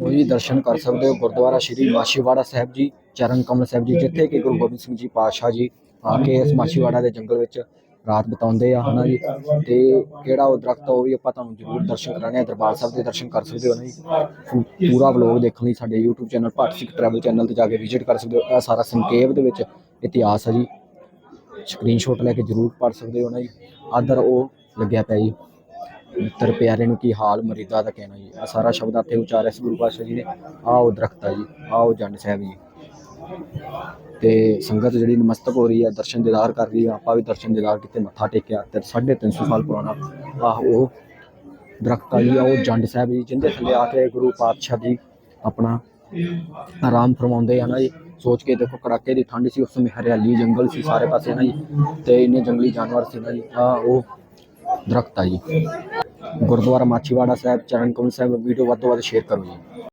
ਉਹ ਜੀ ਦਰਸ਼ਨ ਕਰ ਸਕਦੇ ਹੋ, ਗੁਰਦੁਆਰਾ ਸ਼੍ਰੀ ਮਾਛੀਵਾੜਾ ਸਾਹਿਬ ਜੀ, ਚਰਨ ਕਮਲ ਸਾਹਿਬ ਜੀ, ਜਿੱਥੇ ਕਿ ਗੁਰੂ ਗੋਬਿੰਦ ਸਿੰਘ ਜੀ ਪਾਤਸ਼ਾਹ ਜੀ ਆ ਕੇ ਇਸ ਮਾਛੀਵਾੜਾ ਦੇ ਜੰਗਲ ਵਿੱਚ ਰਾਤ ਬਿਤਾਉਂਦੇ ਆ, ਹਨਾ ਜੀ? ਤੇ ਕਿਹੜਾ ਉਹ ਦਰਖਤ ਆ, ਉਹ ਵੀ ਆਪਾਂ ਤੁਹਾਨੂੰ ਜ਼ਰੂਰ ਦਰਸ਼ਨ ਕਰਾਣੇ ਆ, ਦਰਬਾਰ ਸਾਹਿਬ ਦੇ ਦਰਸ਼ਨ ਕਰ ਸਕਦੇ ਹੋ ਨਾ ਜੀ? ਪੂ- ਪੂਰਾ ਵਲੋਗ ਦੇਖਣ ਲਈ ਸਾਡੇ YouTube channel Bharat Sikh travel channel ਤੇ ਜਾ ਕੇ ਵਿਜ਼ਿਟ ਕਰ ਸਕਦੇ ਹੋ, ਇਹ ਸਾਰਾ ਸੰਖੇਪ ਦੇ ਵਿੱਚ ਇਤਿਹਾਸ ਹੈ ਜੀ। ਸਕਰੀਨਸ਼ਾਟ ਲੈ ਕੇ ਜ਼ਰੂਰ ਪੜ੍ਹ ਸਕਦੇ ਹੋ ਨਾ ਜੀ? ਆਦਰ ਉਹ ਲੱਗਿਆ ਪਿਆ ਜੀ। ਮਿੱਤਰ ਪਿਆਰੇ ਨੂੰ ਕੀ ਹਾਲ ਮਰੀਦਾ ਦਾ ਕਹਿਣਾ ਜੀ। ਆ ਸਾਰਾ ਸ਼ਬਦ ਆਤੇ ਉਚਾਰਿਆ ਸੀ ਗੁਰੂ ਪਾਤਸ਼ਾਹ ਜੀ ਨੇ। ਆ ਉਹ ਦਰਖਤ ਆ ਜੀ ਆ ਉਹ ਜੰਡ ਸਾਹਿਬ ਜੀ। ਤੇ ਸੰਗਤ ਜਿਹੜੀ ਨਮਸਤਕ ਹੋ ਰਹੀ ਹੈ ਦਰਸ਼ਨ ਦੀਦਾਰ ਕਰ ਰਹੀ ਹੈ ਆਪਾਂ ਵੀ ਦਰਸ਼ਨ ਦੀਦਾਰ ਕੀਤੇ, ਮੱਥਾ ਟੇਕਿਆ ਤੇ 350 ਸਾਲ ਪੁਰਾਣਾ। ਆਹ ਉਹ ਦਰਖਤ ਆ ਜੀ ਆ ਉਹ ਜੰਡ ਸਾਹਿਬ ਜੀ, ਜਿੰਦੇ ਥੱਲੇ ਆ ਕੇ ਗੁਰੂ ਪਾਤਸ਼ਾਹ ਜੀ ਆਪਣਾ ਆਰਾਮ ਫਰਮਾਉਂਦੇ ਆ ਨਾ ਜੀ। ਸੋਚ ਕੇ ਦੇਖੋ, ਕੜਾਕੇ ਦੀ ਠੰਡ ਸੀ, ਉਸ ਸਮੇਂ ਹਰਿਆਲੀ, ਜੰਗਲ ਸੀ ਸਾਰੇ ਪਾਸੇ ਨਾ ਜੀ। ਤੇ ਇੰਨੇ ਜੰਗਲੀ ਜਾਨਵਰ ਸੀ ਨਾ ਜੀ। ਆ ਉਹ ਦਰਖਤ ਆ ਜੀ। ਗੁਰਦੁਆਰਾ ਮਾਛੀਵਾੜਾ ਸਾਹਿਬ ਚਰਨ ਕਮਲ ਸਾਹਿਬ ਵੀਡੀਓ ਵੱਧ ਤੋਂ ਵੱਧ ਸ਼ੇਅਰ ਕਰੋ ਜੀ।